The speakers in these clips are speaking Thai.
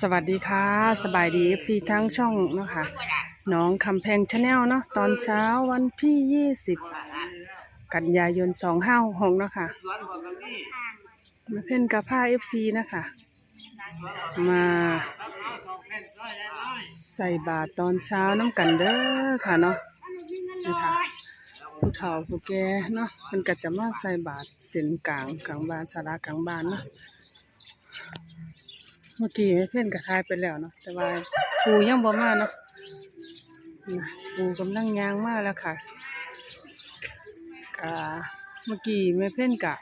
สวัสดีค่ะ สบายดี FC ทั้งช่องเนาะคะน้องคำแพงชาแนลเนาะตอนเช้าวันที่20กันยายน2 5 6เนาะคะมาเพ่นกับผ้า FC นะคะ มาใส่บาตรตอนเช้าน้ำกันเด้อค่ะเนาะนะคะผู้เฒ่าผู้แก่เนาะมันก็จะมาใส่บาตรเส้นกลางกลางบ้านสารากลางบ้านเนาะ เมื่อกี้เพื่อนก็ทายไปแล้วเนาะแต่ว่าปูยังบ่มาเนาะปูกำลังยางมาแล้วค่ะกะเมื่อกี้แม่เพื่อนกะ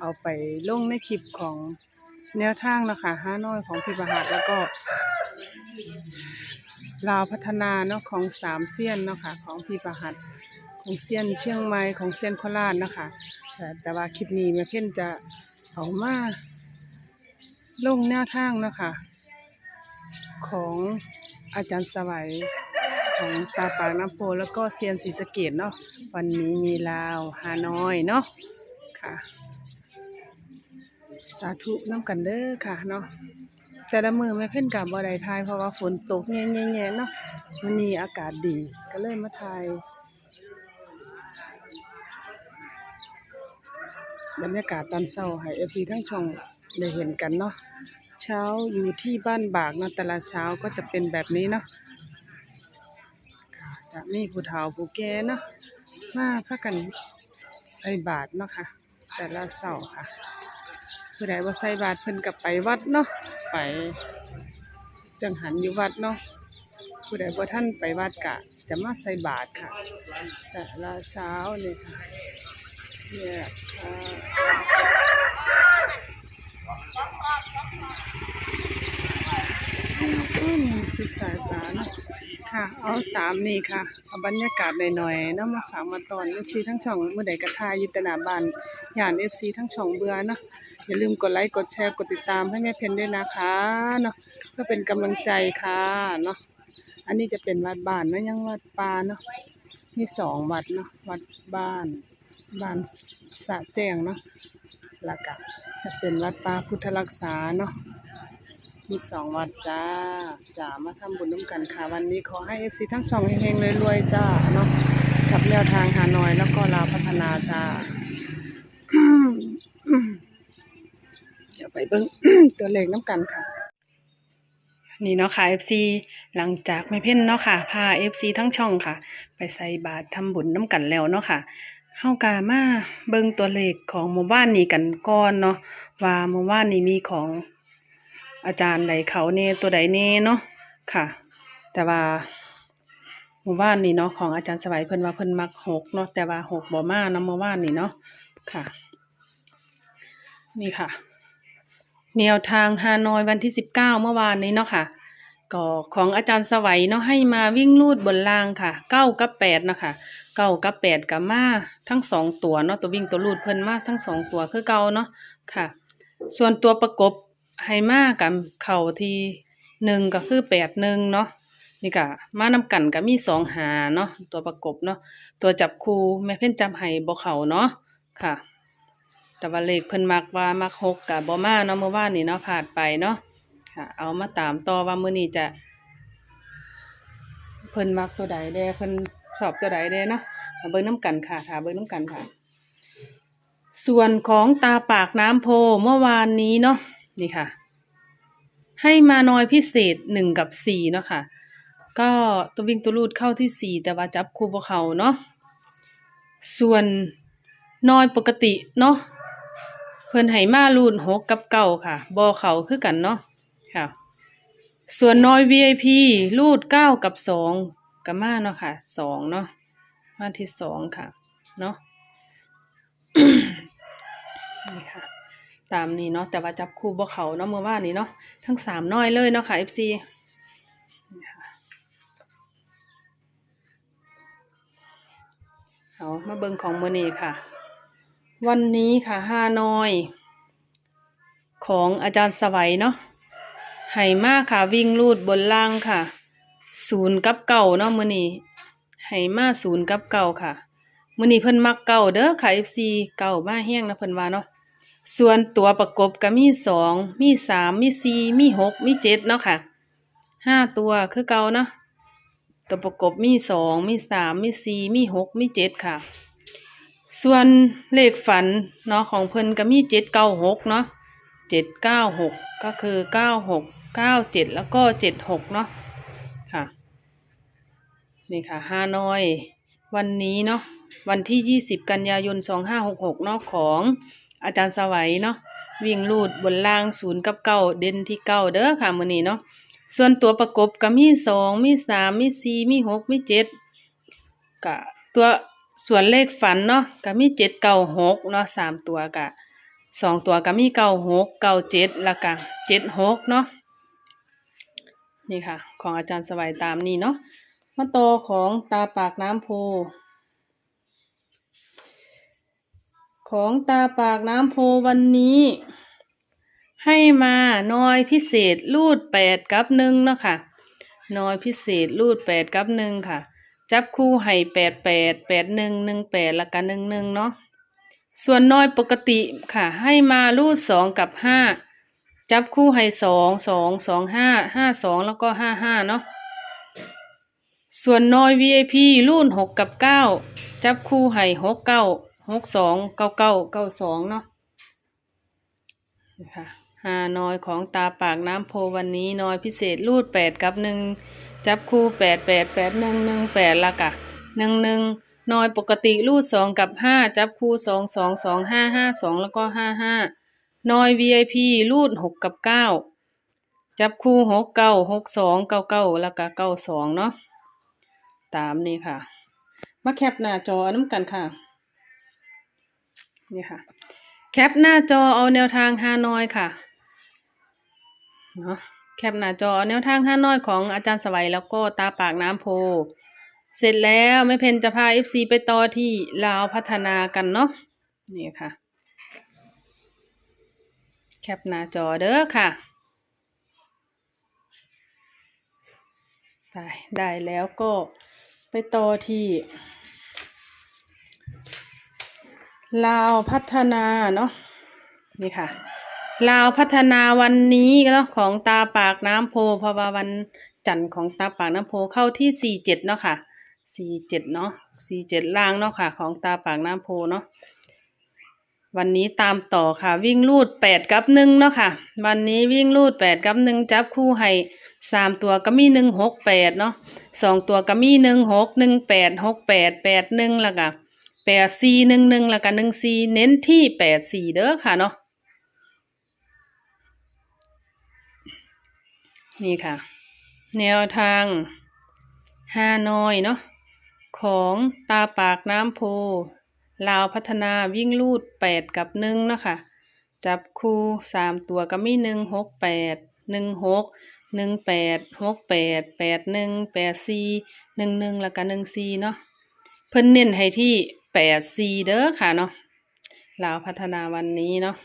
เอาไปลงในคลิปของแนวทางเนาะคะห้าน้อยของพิบหัสแล้วก็ลาวพัฒนาเนาะของสามเซียนเนาะค่ะของพิบหัสของเซียนเชียงใหม่ของเซียนโคราชเนาะคะแต่แต่ว่าคลิปนี้แม่เพื่อนจะเอามา ลงแนวทางนะคะ ของอาจารย์สวัยของตาปากน้ำโพแล้วก็เซียนศรีสะเกดเนาะวันนี้มีลาวฮานอยเนาะค่ะ สาธุน้ำกันเด้อค่ะเนาะแต่ละมือไม่เพ่นกับบ่ได้ทายเพราะว่าฝนตกแง่ๆๆเนาะวันนี้อากาศดีก็เลยมาทายบรรยากาศตอนเช้าให้เอฟซีทั้งช่อง ได้เห็นกันเนาะเช้าอยู่ที่บ้านบากเนาะแต่ละเช้าก็จะเป็นแบบนี้เนาะจะมีผู้เฒ่าผู้แก่เนาะมาพากันใส่บาตรเนาะค่ะ แต่ละเช้าค่ะผู้ใดว่าใส่บาตรเพิ่นกับไปวัดเนาะไปจังหันอยู่วัดเนาะผู้ใดว่าท่านไปวัดกะ จะมาใส่บาตรค่ะ แต่ละเช้าเนี่ยค่ะเนี่ยค่ะอื มสุดสายตาเนาะค่ะ เอาตามนี่ค่ะเอาบรรยากาศหน่อยๆนะมาฝากมาตอนเอฟซีทั้งช่องเมื่อใดกระทายยุตนาบานหยานเอฟซีทั้งช่องเบื่อเนาะอย่าลืมกดไลค์กดแชร์กดติดตามให้แม่เพนด้วยนะคะเนาะเพื่อเป็นกำลังใจค่ะเนาะอันนี้จะเป็นวัดบ้านนะยังวัดป่าเนาะมีสองวัดเนาะวัดบ้านบ้านสะแจ้งเนาะแล้วก็จะเป็นวัดป่าพุทธรักษาเนาะ มีสองวัดจ้าจ้ามาทำบุญร่วมกันค่ะ วันนี้ขอให้เอฟซีทั้งสองเฮงๆรวยๆจ้าเนาะกับแนวทางฮานอยแล้วก็ลาวพัฒนาจ้าเดี๋ยวไปเบิ้งตัวเลขน้ำกันค่ะ นี่เนาะค่ะ FC หลังจากไม่เพ่นเนาะค่ะพา FC ทั้งช่องค่ะ ไปใส่บาตรทำบุญน้ำกันแล้วเนาะค่ะเฮากามาเบิ่งตัวเลขของหมู่บ้านนี้กันก่อนเนาะว่าหมู่บ้านนี้มีของ อาจารย์ใดเขาเน่ตัวใดเน่เนาะค่ะ แต่ว่าหมู่บ้านนี้เนาะของอาจารย์สวัยเพิ่นว่าเพิ่นมักหกเนาะแต่ว่าหกบ่มาเนาะหมู่บ้านนี้เนาะค่ะ นี่ค่ะ แนวทางฮานอยวันที่สิบเก้าเมื่อวานนี้เนาะค่ะก็ของอาจารย์สวัยเนาะให้มาวิ่งลูดบนล่างค่ะเก้ากับแปดเนาะค่ะเก้ากับแปดกับมาทั้งสองตัวเนาะตัววิ่งตัวลูดเพิ่นมาทั้งสองตัวคือเก่าเนาะค่ะ ส่วนตัวประกบ ให้มากับเข่าทีหนึ่งก็คือแปดหนึ่งเนาะนี่ก็มานำกันก็มีสองหาเนาะตัวประกบเนาะตัวจับคู่แม่เพ่นจำให้บ่เข่าเนาะค่ะ แต่ว่าเลขเพิ่นมักว่ามักหกกับบ่มาเนาะเมื่อวานนี้เนาะผ่านไปเนาะค่ะ เอามาตามต่อว่ามื้อนี้จะ เพิ่นมักตัวใดแด่เพิ่นชอบตัวใดแด่เนาะาเบิ่งน้ำกันค่ะค่ะเบิ่งน้ำกันค่ะ ส่วนของตาปากน้ำโพเมื่อวานนี้เนาะ นี่ค่ะ ให้มาน้อยพิเศษหนึ่งกับสี่เนาะค่ะ ก็ตัววิ่งตัวรูดเข้าที่สี่แต่ว่าจับคู่บ่เขาเนาะส่วนน้อยปกติเนาะเพิ่นให้มารูดหกกับเก้าค่ะบ่เขาคือกันเนาะค่ะ ส่วนน้อย VIP รูดเก้ากับสองกับมาเนาะค่ะสองเนาะมาที่สองค่ะ เนาะนี่ค่ะ ตามนี้เนาะแต่ว่าจับคู่บ่เขาเนาะเมื่อวานนี้เนาะทั้งสามน้อยเลยเนาะค่ะ FC นี่ค่ะเอามาเบิงของมือนี้ค่ะ วันนี้ค่ะฮาน้อย ของอาจารย์สวัยเนาะให้มาค่ะ วิ่งลูดบนล่างค่ะศูนย์กับเก่าเนาะมือนี้ให้มาศูนย์กับเก่าค่ะมือนี้เพิ่นมักเก่าเด้อค่ะ FC เก่ามาแห้งนะเพิ่นว่าเนาะ ส่วนตัวประกบก็มีสอง มีสาม มีสี่ มีหก มีเจ็ดเนาะค่ะห้าตัวคือเก่าเนาะ ตัวประกบมีสอง มีสาม มีสี่ มีหก มีเจ็ดค่ะ ส่วนเลขฝันเนาะของเพิ่นก็มีเจ็ดเก้าหกเนาะเจ็ดเก้าหกก็คือเก้าหกเก้าเจ็ดแล้วก็เจ็ดหกเนาะค่ะ นี่ค่ะฮานอย วันนี้เนาะ วันที่ยี่สิบกันยายนสองห้าหกหกเนาะของ อาจารย์สวัยเนาะวิ่งลูดบนล่างศูนย์กับเก้าเด่นที่เก้าเด้อค่ะมื้อนี้เนาะส่วนตัวประกบก็มีสองมีสามมีสี่มีหกมีเจ็ดกะตัวส่วนเลขฝันเนาะก็มีเจ็ดเก้าหกเนาะสามตัวกะสองตัวก็มีเก้าหกเก้าเจ็ดล้วก็เจ็ดหกเนาะนี่ค่ะ ของอาจารย์สวัยตามนี้เนาะมาโตของตาปากน้ำโพ ของตาปากน้ำโพวันนี้ ให้มาน้อยพิเศษรูดแปดกับหนึ่งเนาะค่ะน้อยพิเศษรูดแปดกับหนึ่งค่ะ จับคู่ให้แปดแปดแปดหนึ่งหนึ่งแปดล้วกันหนึ่งหนึ่งเนาะส่วนน้อยปกติค่ะ ให้มารูดสองกับห้าจับคู่ให้สองสองสองห้าห้าสองแล้วก็ห้าห้าเนาะส่วนน้อย VIP รุ่นหกกับเก้าจับคู่ให้หกเก้า หกสองเก้าเก้าเก้าสองเนาะนะค่ะห้าน้อยของตาปากน้ำโพวันนี้น้อยพิเศษรูดแปดกับหนึ่งจับคู่แปดแปดแปดหนึ่งหนึ่งแปดละกะหนึ่งหนึ่งน้อยปกติรูดสองกับห้าจับคู่สองสองสองห้าห้าสองแล้วก็ห้าห้าน้อย VIP รูดหกกับเก้าจับคู่หกเก้าหกสองเก้าเก้าแล้วก็เก้าสองเนาะตามนี่ค่ะ มาแคปหน้าจอน้ำกันค่ะ นี่ค่ะ แคปหน้าจอเอาแนวทางฮานอยค่ะเนาะแคปหน้าจอเอาแนวทางฮานอยของอาจารย์สวัยแล้วก็ตาปากน้ำโพ เสร็จแล้วไม่เพนจะพา FC ไปต่อที่ลาวพัฒนากันเนาะนี่ค่ะ แคปหน้าจอเด้อค่ะได้แล้วก็ไปต่อที่ ลาวพัฒนาเนาะนี่ค่ะลาวพัฒนาวันนี้เนาะของตาปากน้ำโพเพราะว่าวันจันทร์ของตาปากน้ำโพเข้าที่สี่เจ็ดเนาะค่ะสี่เจ็ดเนาะสี่เจ็ดล่างเนาะค่ะ ของตาปากน้ำโพเนาะวันนี้ตามต่อค่ะ วิ่งลูดแปดกับหนึ่งเนาะค่ะ วันนี้วิ่งลูดแปดกับหนึ่งจับคู่ให้สามตัวก็มีหนึ่งหกแปดเนาะสองตัวก็มีหนึ่งหกหนึ่งแปดหกแปดแปดหนึ่งแล้วก็ แปดสี่หนึ่งหนึ่งแล้วก็หนึ่งสี่เน้นที่แปดสี่เด้อค่ะเนาะนี่ค่ะ แนวทางฮานอยเนาะของตาปากน้ำโพลาวพัฒนาวิ่งลูดแปดกับหนึ่งเนาะค่ะ จับคู่สามตัวก็มีหนึ่งหกแปดหนึ่งหกหนึ่งแปดหกแปดแปดหนึ่งแปดสี่หนึ่งหนึ่งแล้วก็หนึ่งสี่เนาะเพิ่นเน้นให้ที่ แปดสี่เด้อค่ะเนาะลาวพัฒนาวันนี้เนาะ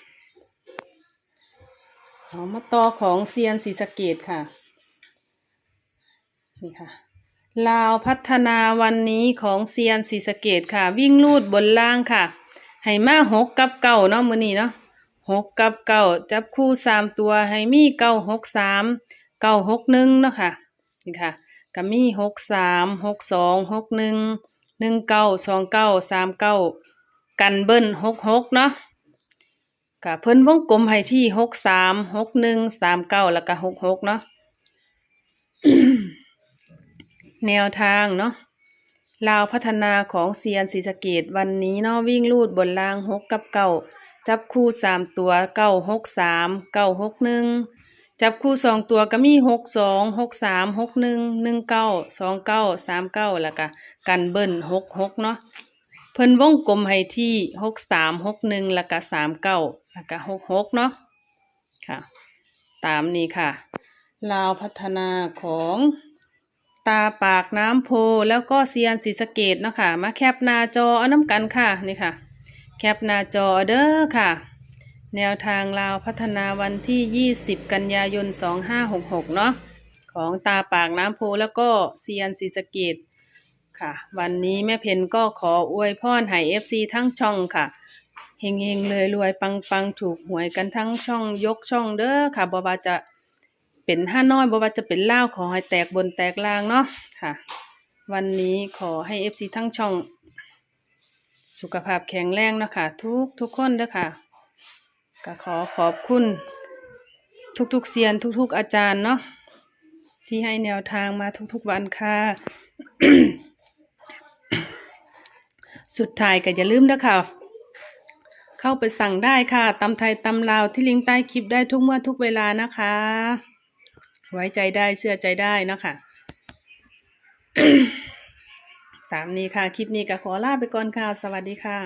เอามาต่อของเซียนศรีสะเกดค่ะ นี่ค่ะ ลาวพัฒนาวันนี้ของเซียนศรีสะเกดค่ะ วิ่งลูดบนล่างค่ะให้มาหกกับเก้าเนาะมือนี้เนาะหกกับเก้าจับคู่สามตัวให้มีเก้าหกสามเก้าหกหนึ่งเนาะค่ะ นี่ค่ะก็มีหกสามหกสองหกหนึ่ง หนึ่งเก้าสองเก้าสามเก้ากันเบิ้ลหกหกเนาะก็เพิ่นวงกลมให้ที่หกสามหกหนึ่งสามเก้าแล้วก็หกหกเนาะแนวทางเนาะลาวพัฒนาของเซียนศรีสะเกดวันนี้เนาะวิ่งลูดบนล่างหกกับเก้าจับคู่สามตัวเก้าหกสามเก้าหกหนึ่ง จับคู่สองตัวก็มีหกสองหกสามหกหนึ่งหนึ่งเก้าสองเก้าสามเก้าแล้วก็กันเบิ้ลหกหกเนาะเพิ่นวงกลมให้ที่หกสามหกหนึ่งแล้วก็สามเก้าแล้วก็หกหกเนาะค่ะ ตามนี้ค่ะลาวพัฒนาของตาปากน้ำโพแล้วก็เซียนศรีสเกดเนาะค่ะมาแคปหน้าจอเอาน้ำกันค่ะนี่ค่ะ แคปหน้าจอเด้อค่ะ แนวทางลาวพัฒนาวันที่ 20 กันยายน 2566 เนาะของตาปากน้ำโพแล้วก็เซียนศรีสะเกดค่ะ วันนี้แม่เพนก็ขออวยพรให้ FC ทั้งช่องค่ะเฮงเฮงเลยรวยปังปังถูกหวยกันทั้งช่องยกช่องเด้อค่ะบ่ว่าจะเป็นห้าน้อยบ่ว่าจะเป็นเล่าขอให้แตกบนแตกล่างเนาะค่ะ วันนี้ขอให้ FC ทั้งช่อง สุขภาพแข็งแรงเนาะคะทุกทุกคนเด้อค่ะ ก็ขอขอบคุณทุกๆเซียนทุก ๆ อาจารย์เนาะที่ให้แนวทางมาทุกๆวันค่ะ สุดท้ายก็อย่าลืมนะค่ะเข้าไปสั่งได้ค่ะตำไทยตำลาวที่ลิงก์ใต้คลิปได้ทุกเมื่อทุกเวลานะคะ ไว้ใจได้เชื่อใจได้นะคะตามนี้ค่ะ คลิปนี้ก็ขอลาไปก่อนค่ะ สวัสดีค่ะ